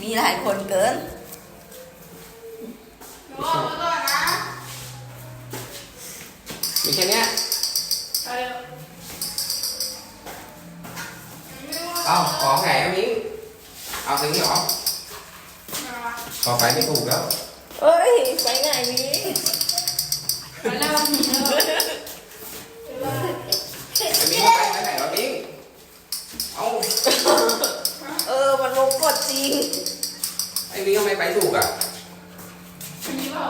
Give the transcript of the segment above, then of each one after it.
มีหลายคนเกินหนูออกมาก่อนนะมีแค่เนี้ยไปเร็วเอาของไหนอะมิ้งเอาถึงนี้เหรอมาพอไปไม่ถูกแล้ว เอ้ย ไปไหนมีไปเร็วไอ้มิ้งเอาไปไหนวะมิ้งเอาเออ มันวงกดจริง ไอ้มิ้งทำไมไปถูกอะอันนี้เปล่า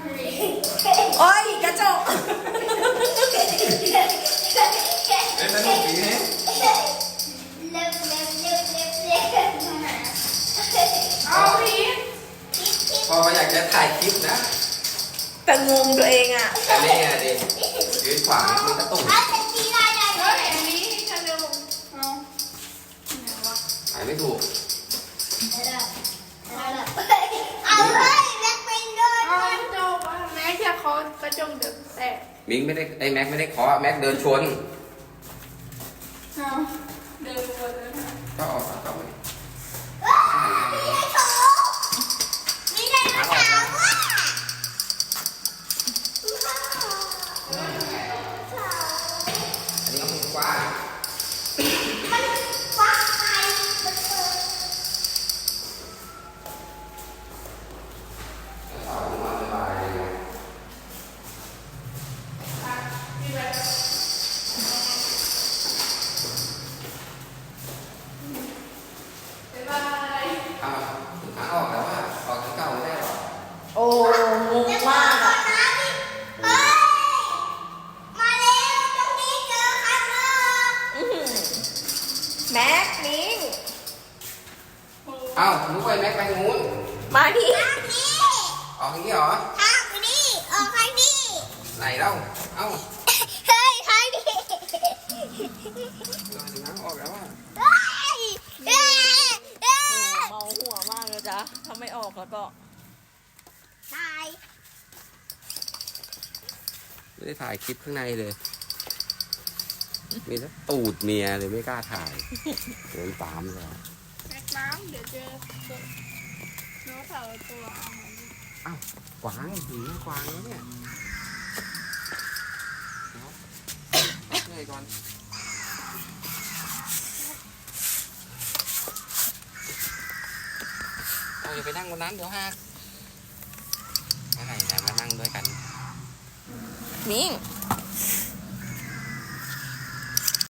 อันนี้โอ้ยกระจกเล่นสนุกดีนะเอาพีทพอมาอยากจะถ่ายคลิปนะแต่งงตัวเองอะแต่นี่ไงดิยืนขวางมันกระตุกเฮ้ยอันนี้จะเร็วเอาไหนวะถ่ายไม่ถูก เอากระจกอะแม่แค่เคากระจกเดี๋ยวแตกมิ้งไม่ได้ไอ้แม็กไม่ได้เคาะแม็กเดินชนเอาเดินวนเลยนะก็ออกก็ พี่แบ๊คบ๊ายบายอ้าวถึงทางออกแล้วว่าออกทางเก่าไม่ได้หรอโอ้งงมากอะอื้อหือแม็กมิงเอ้านึกว่าไอ้แม็กไปทางนู้นมาที่ออกอย่างนี้เหรอไหนเล่าเอ้า ถึงทางออกแล้วว่าเมาหัวมากเลยจ้ะถ้าไม่ออกแล้วก็ไม่ได้ถ่ายคลิปข้างในเลย มีแต่ตูดเมียเลยไม่กล้าถ่ายเดินตามเลยแม็กน้ำเดี๋ยวเจอตัวน้องสาวตัวเอามาดิกวางหิวกวางแล้วเนี่ยเดี๋ยวเหนื่อยก่อน อาอย่าไปนั่งบนนั้นเดี๋ยวหักอะไรนะมานั่งด้วยกันมิง